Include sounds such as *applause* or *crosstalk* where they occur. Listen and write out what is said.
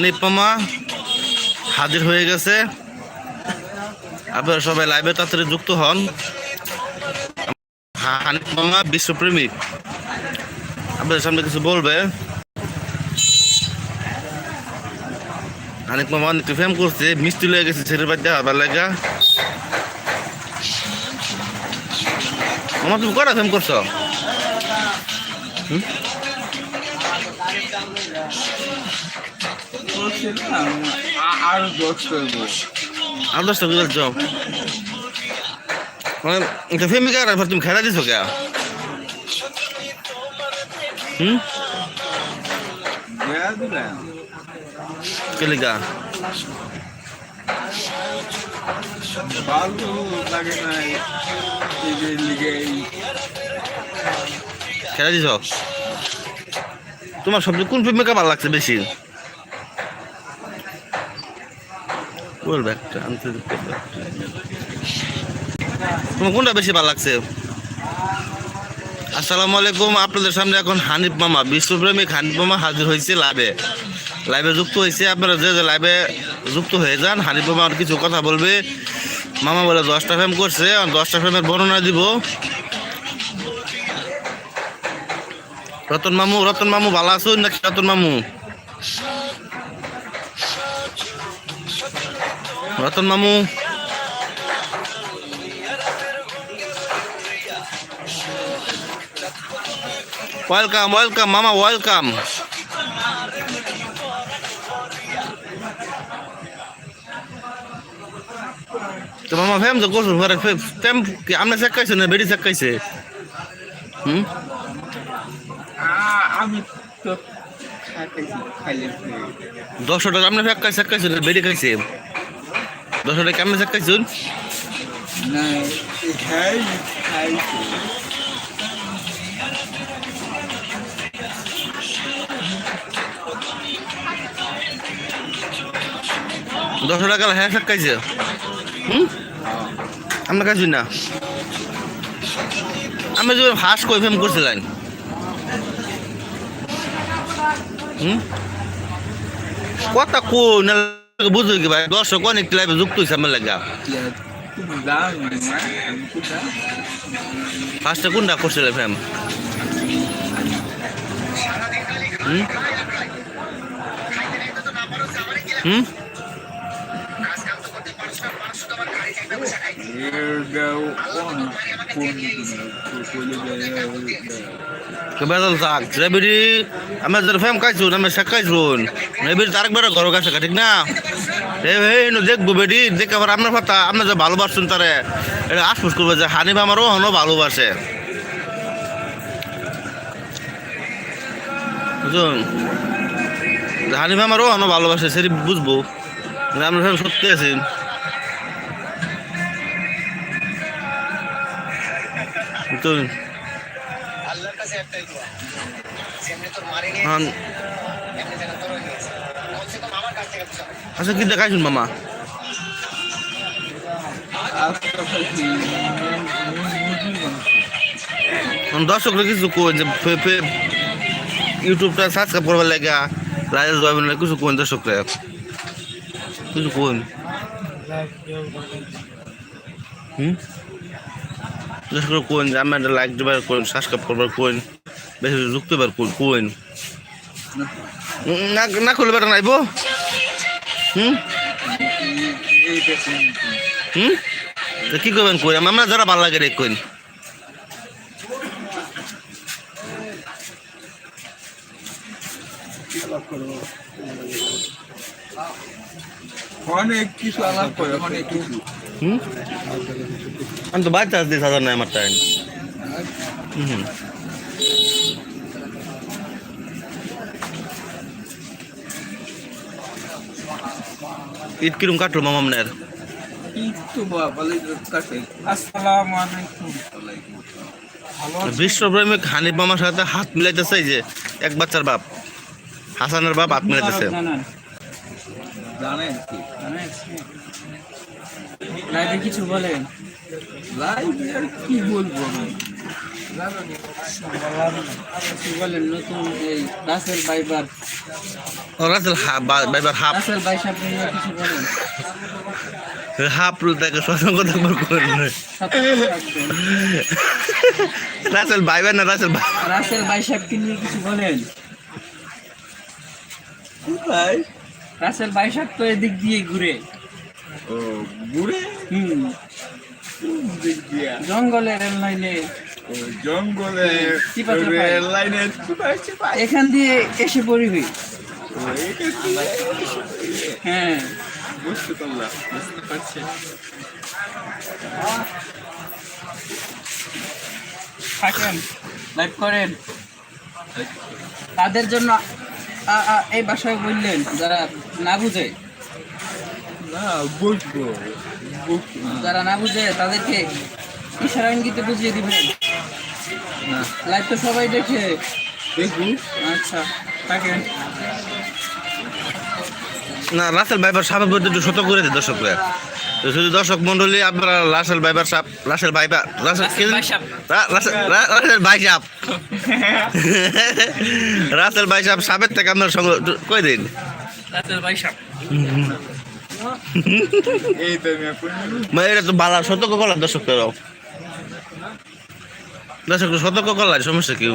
মামা হাজির হয়ে গেছে। আপনারা সবাই লাইভে তাড়াতাড়ি যুক্ত হন। হা- হানিফ মামা বিশ্বপ্রেমিক আপনাদের সামনে কিছু বলবে? হানিফ মামা অনেক ফেম করছে, মিষ্টি লয়ে গেছে ছেলের বাড়িতে, আবার লাগা। মামা, তুমি কটা ফেম করছ? বলছিলাম আ- আরও দশ করব। আর দশটা করে যাও মানে এটা প্রেমিকা আর তুমি খেলা দিছো কে হুম? দেয়া দিলাম কেলিকা ভালো লাগে না এই যে লিগে। খেলা দিছ? তোমার সবচেয়ে কোন প্রেমিকা ভালো লাগছে বেশি? বলবে একটা আনতে দিতে হবে। তোমার কোনটা বেশি ভালো লাগছে? আসসালামু আলাইকুম, আপনাদের সামনে এখন হানিফ মামা, বিশ্বপ্রেমিক হানিফ মামা হাজির হয়েছে লাইভে লাইভে যুক্ত হয়েছে, আপনারা যে যে লাইভে যুক্ত হয়ে যান, হানিফ মামা আর কিছু কথা বলবে। মামা বলে দশটা ফ্রেম করছে দশটা ফ্রেমের বর্ণনা দিব। রতন মামু রতন মামু ভালো আছো নাকি রতন মামু? রতন মামু ওয়েলকাম ওয়েলকাম মামা ওয়েলকাম তো মামা ফেম তো করছ ঘরে ফেম কি আপনি চেকাইছে না বেড়ি চেকাইছে হুম? আমি তো টাকা আপনি ফেক খাইছে খাইছে বেড়ি খাইছে? দশশো টাকা কেমন চেকাইছুন না খাই খাইছি দশশো টাকা হ্যাঁ খাইছে হুম? আমরা খাইছি না। আমি যে হাঁস কই ফেম করছিলেন হুম? কথা কো না বুঝো কি ভাই? দর্শক অনেক লাইভে যুক্ত হয়েছে আমার লাগা। ফার্স্টে কোনটা করছিলেন ফেম হুম হুম এরগাও কোন কোন কোলে যায় বেদল খাইছুন কাছে ঠিক না বেডি দেখ আপনার তারে এটা আশপুস করবে যে হানিফ আমারও হনো ভালোবাসে বুঝুন হানিফ আমারও হনো ভালোবাসে সেটি বুঝব আমরা সত্যি আছেন বুঝুন আল্লাহর কাছে একটাই দোয়া। যেমনি তোর মারি নিয়ে হ্যাঁ। এমনি যেন তোর হয়ে গেছে বলছে তো মামার কাছ থেকে আচ্ছা কি দেখাইছুন মামা? আমি দর্শকরা কিছু কোন যে ইউটিউবটা সাবস্ক্রাইব করবার লাগে জয়েন লাগে কিছু কোন দর্শকরা? কিছু কোন হুম? দর্শকরা কোন যে আমি একটা লাইক দিবার কোন সাবস্ক্রাইব করবার কোন বেশি যুক্ত বার কোন কোন? না না করলে বেটা নাইব হুম? হুম? তো কি করবেন কই? আমরা যারা ভালো লাগে রে কোন অনেক কিছু আলাপ করে অনেক কিছু। হুম? আমি তো দিস হাজার নাই আমার টাইম হুম। ঈদ কিরম কাটলো মামা আপনার? আছেন? বিশ্বপ্রেমিক হানিফ মামার সাথে হাত মিলাইতেছে যে এক বাচ্চার বাপ। হাসানের বাপ হাত মিলাইতেছে। জানেন কিছু বলেন। লাইভ আর কি বলব আমি? নতুন এই রাসেল বাইবার। রাসেল বাইবার হাফ। রাসেল বাই সাহেব নিয়ে কিছু বলেন। হাফ তাকে সতর্ক থাকবার করেন রাসেল বাইবার না রাসেল ভাই? রাসেল বাই সাহেবকে নিয়ে কিছু বলেন। ভাই? রাসেল বাই সাহেব তো এদিক দিয়ে ঘুরে। ও ঘুরে? হুম। দিক দিয়া জঙ্গলে রেল লাইনে জঙ্গলে রেল লাইনে এখান দিয়ে এসে পড়বি। হ্যাঁ। বুঝতে পারলাম বুঝতে পারছি। থাকেন লাইভ করেন। তাদের জন্য এই ভাষায় বললেন যারা না বুঝে। না বুঝব বুঝব যারা না বুঝে তাদেরকে ইশারা ইঙ্গিতে বুঝিয়ে দিবেন। না। লাইভ তো সবাই দেখে। আচ্ছা থাকেন। না রাসেল বাইবার সাপের প্রতি একটু সতর্ক করে দিন দর্শকরা। শুধু দর্শক মন্ডলী আপনারা রাসেল বাইবার সাপ রাসেল বাইবার রাসেল কি রাসেল ভাই সাপ। *laughs* রাসেল ভাই সাপ। সাপের থেকে আপনার সঙ্গে কই দিন? রাসেল ভাই এখন মানে এটা তো বালা সতর্ক করলাম দর্শকরাও দর্শক সতর্ক করলাম সমস্যা কি?